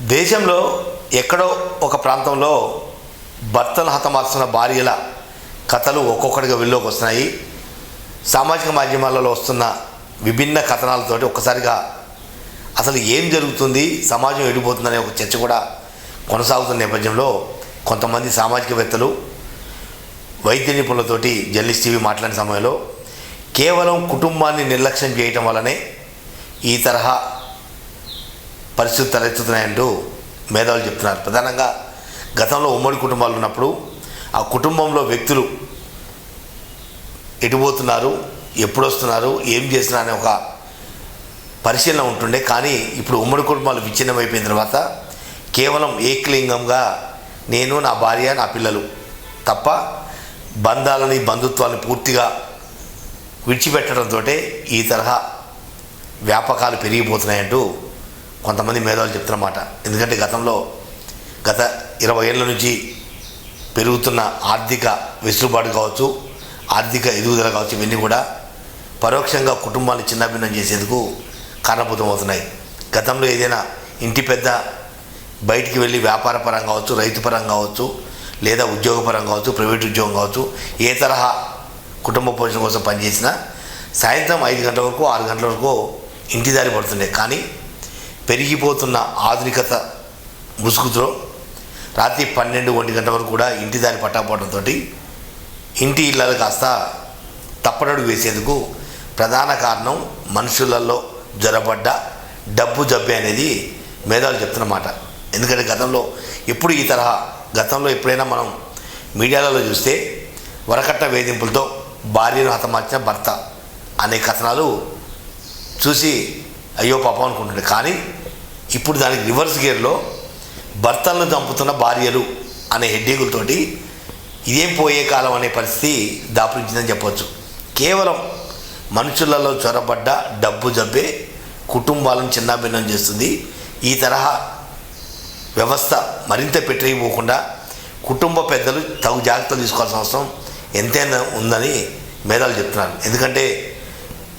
దేశంలో ఎక్కడో ఒక ప్రాంతంలో భర్తను హతమారుస్తున్న భార్యల కథలు ఒక్కొక్కటిగా వెళ్ళోకి వస్తున్నాయి. సామాజిక మాధ్యమాలలో వస్తున్న విభిన్న కథనాలతోటి ఒక్కసారిగా అసలు ఏం జరుగుతుంది సమాజం ఎడిపోతుందనే ఒక చర్చ కూడా కొనసాగుతున్న నేపథ్యంలో కొంతమంది సామాజికవేత్తలు వైద్య నిపుణులతోటి జర్నలిస్ట్ టీవీ మాట్లాడిన సమయంలో కేవలం కుటుంబాన్ని నిర్లక్ష్యం చేయటం వల్లనే ఈ తరహా పరిస్థితులు తలెత్తుతున్నాయంటూ మేధావులు చెప్తున్నారు. ప్రధానంగా గతంలో ఉమ్మడి కుటుంబాలు ఉన్నప్పుడు ఆ కుటుంబంలో వ్యక్తులు ఎటుపోతున్నారు ఎప్పుడు వస్తున్నారు ఏం చేస్తున్నా అనే ఒక పరిశీలన ఉంటుండే. కానీ ఇప్పుడు ఉమ్మడి కుటుంబాలు విచ్ఛిన్నమైపోయిన తర్వాత కేవలం ఏకలింగంగా నేను నా భార్య నా పిల్లలు తప్ప బంధాలని బంధుత్వాలను పూర్తిగా విడిచిపెట్టడంతో ఈ తరహా వ్యాపకాలు పెరిగిపోతున్నాయంటూ కొంతమంది మేధావులు చెప్తున్నమాట ఎందుకంటే గతంలో గత ఇరవై ఏళ్ళ నుంచి పెరుగుతున్న ఆర్థిక వెసులుబాటు కావచ్చు ఆర్థిక ఎదుగుదల కావచ్చు ఇవన్నీ కూడా పరోక్షంగా కుటుంబాన్ని చిన్నభిన్నం చేసేందుకు కారణభూతమవుతున్నాయి. గతంలో ఏదైనా ఇంటి పెద్ద బయటికి వెళ్ళి వ్యాపార పరంగా కావచ్చు రైతు పరంగా కావచ్చు లేదా ఉద్యోగపరంగా కావచ్చు ప్రైవేట్ ఉద్యోగం కావచ్చు ఏ తరహా కుటుంబ పోషణ కోసం పనిచేసినా సాయంత్రం ఐదు గంటల వరకు ఆరు గంటల వరకు ఇంటి దారి పడుతుండే. కానీ పెరిగిపోతున్న ఆధునికత ముసుగుతో రాత్రి పన్నెండు ఒంటి గంట వరకు కూడా ఇంటి దారి పట్టాపోవడంతో ఇంటి ఇళ్ళలు కాస్త తప్పడడు వేసేందుకు ప్రధాన కారణం మనుషులలో జ్వరపడ్డ డబ్బు జబ్బే అనేది మేధావులు చెప్తున్నమాట ఎందుకంటే గతంలో ఎప్పుడు ఈ తరహా గతంలో ఎప్పుడైనా మనం మీడియాలలో చూస్తే వరకట్ట వేధింపులతో భార్యను హతమార్చిన భర్త అనే కథనాలు చూసి అయ్యో పాపం అనుకుంటుండే. కానీ ఇప్పుడు దానికి రివర్స్ గేర్లో భర్తలను చంపుతున్న భార్యలు అనే హెడ్డింగులతోటి ఇదేం పోయే కాలం అనే పరిస్థితి దాపురించిందని చెప్పవచ్చు కేవలం మనుషులలో చొరబడ్డ డబ్బు జబ్బే కుటుంబాలను చిన్నాభిన్నం చేస్తుంది. ఈ తరహా వ్యవస్థ మరింత పెట్టిపోకుండా కుటుంబ పెద్దలు తగు జాగ్రత్తలు తీసుకోవాల్సిన అవసరం ఎంతైనా ఉందని మేధాలు చెప్తున్నారు. ఎందుకంటే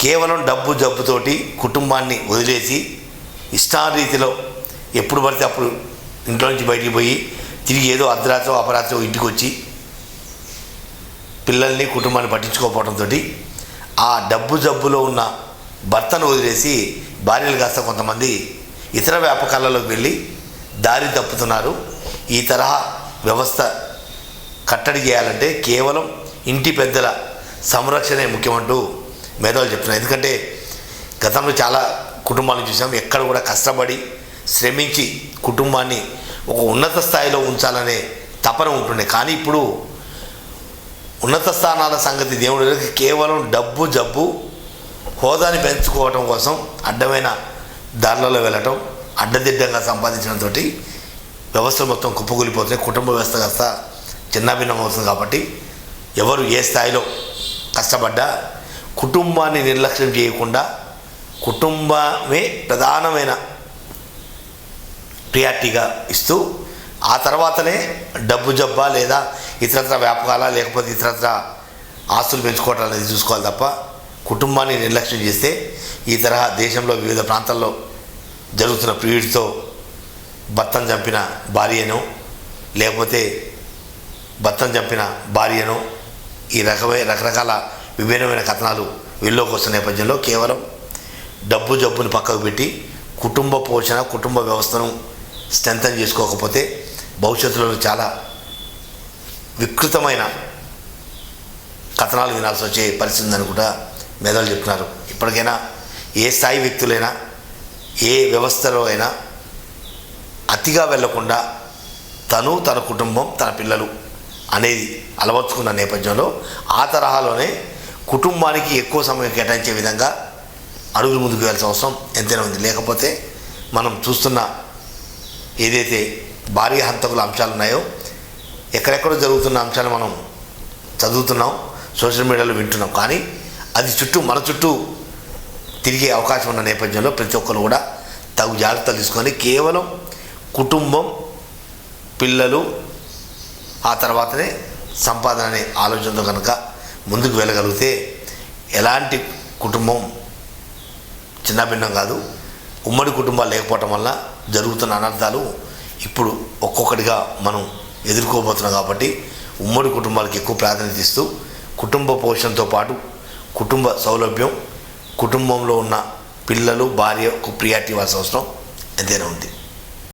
కేవలం డబ్బు జబ్బుతోటి కుటుంబాన్ని వదిలేసి ఇష్టారీతిలో ఎప్పుడు పడితే అప్పుడు ఇంట్లో నుంచి బయటికి పోయి తిరిగి ఏదో అర్ధరాత్రో అపరాత్రో ఇంటికి వచ్చి పిల్లల్ని కుటుంబాన్ని పట్టించుకోకపోవడంతో ఆ డబ్బు జబ్బులో ఉన్న భర్తను వదిలేసి భార్యలు కాస్త కొంతమంది ఇతర వ్యాపకాలలోకి వెళ్ళి దారి తప్పుతున్నారు. ఈ తరహా వ్యవస్థ కట్టడి చేయాలంటే కేవలం ఇంటి పెద్దల సంరక్షణే ముఖ్యమంటూ మేధావులు చెప్తున్నారు. ఎందుకంటే గతంలో చాలా కుటుంబాలను చూసాం ఎక్కడ కూడా కష్టపడి శ్రమించి కుటుంబాన్ని ఒక ఉన్నత స్థాయిలో ఉంచాలనే తపన ఉంటుండే. కానీ ఇప్పుడు ఉన్నత స్థానాల సంగతి దేవుడు కేవలం డబ్బు జబ్బు హోదాని పెంచుకోవటం కోసం అడ్డమైన దారులలో వెళ్ళటం అడ్డదిడ్డంగా సంపాదించడంతో వ్యవస్థ మొత్తం కుప్పకూలిపోతున్నాయి కుటుంబ వ్యవస్థ కాస్త చిన్నాభిన్నం అవుతుంది కాబట్టి ఎవరు ఏ స్థాయిలో కష్టపడ్డా కుటుంబాన్ని నిర్లక్ష్యం చేయకుండా కుటుంబమే ప్రధానమైన ప్రియారిటీగా ఇస్తూ ఆ తర్వాతనే డబ్బు జబ్బా లేదా ఇతరత్ర వ్యాపకాల లేకపోతే ఇతరత్ర ఆస్తులు పెంచుకోవటం అనేది చూసుకోవాలి తప్ప కుటుంబాన్ని నిర్లక్ష్యం చేస్తే ఈ తరహా దేశంలో వివిధ ప్రాంతాల్లో జరుగుతున్న పీడితో భర్తను చంపిన భార్యను లేకపోతే భర్తను చంపిన భార్యను ఈ రకమైన రకరకాల విభిన్నమైన కథనాలు వెళ్ళలోకి వస్తున్న నేపథ్యంలో కేవలం డబ్బు జబ్బుని పక్కకు పెట్టి కుటుంబ పోషణ కుటుంబ వ్యవస్థను స్ట్రెంథన్ చేసుకోకపోతే భవిష్యత్తులో చాలా వికృతమైన కథనాలు వినాల్సి వచ్చే పరిస్థితి ఉందని కూడా మేధావులు చెప్తున్నారు. ఇప్పటికైనా ఏ స్థాయి వ్యక్తులైనా ఏ వ్యవస్థలో అయినా అతిగా వెళ్ళకుండా తను తన కుటుంబం తన పిల్లలు అనేది అలవర్చుకున్న నేపథ్యంలో ఆ తరహాలోనే కుటుంబానికి ఎక్కువ సమయం కేటాయించే విధంగా అడుగులు ముందుకు వెళ్ళాల్సిన అవసరం ఎంతైనా ఉంది. లేకపోతే మనం చూస్తున్న ఏదైతే భారీ హంతకుల అంశాలు ఉన్నాయో ఎక్కడెక్కడ జరుగుతున్న అంశాలు మనం చదువుతున్నాం సోషల్ మీడియాలో వింటున్నాం. కానీ అది చుట్టూ మన చుట్టూ తిరిగే అవకాశం ఉన్న నేపథ్యంలో ప్రతి ఒక్కరు కూడా తగు జాగ్రత్తలు తీసుకొని కేవలం కుటుంబం పిల్లలు ఆ తర్వాతనే సంపాదన అనే ఆలోచనతో కనుక ముందుకు వెళ్ళగలిగితే ఎలాంటి కుటుంబం చిన్నభిన్నం కాదు ఉమ్మడి కుటుంబాలు లేకపోవటం వల్ల జరుగుతున్న అనర్థాలు ఇప్పుడు ఒక్కొక్కటిగా మనం ఎదుర్కోబోతున్నాం కాబట్టి ఉమ్మడి కుటుంబాలకు ఎక్కువ ప్రాధాన్యత ఇస్తూ కుటుంబ పోషణతో పాటు కుటుంబ సౌలభ్యం కుటుంబంలో ఉన్న పిల్లలు భార్యకు ప్రియారిటీ ఇవ్వాల్సిన అవసరం ఎంతైనా ఉంది.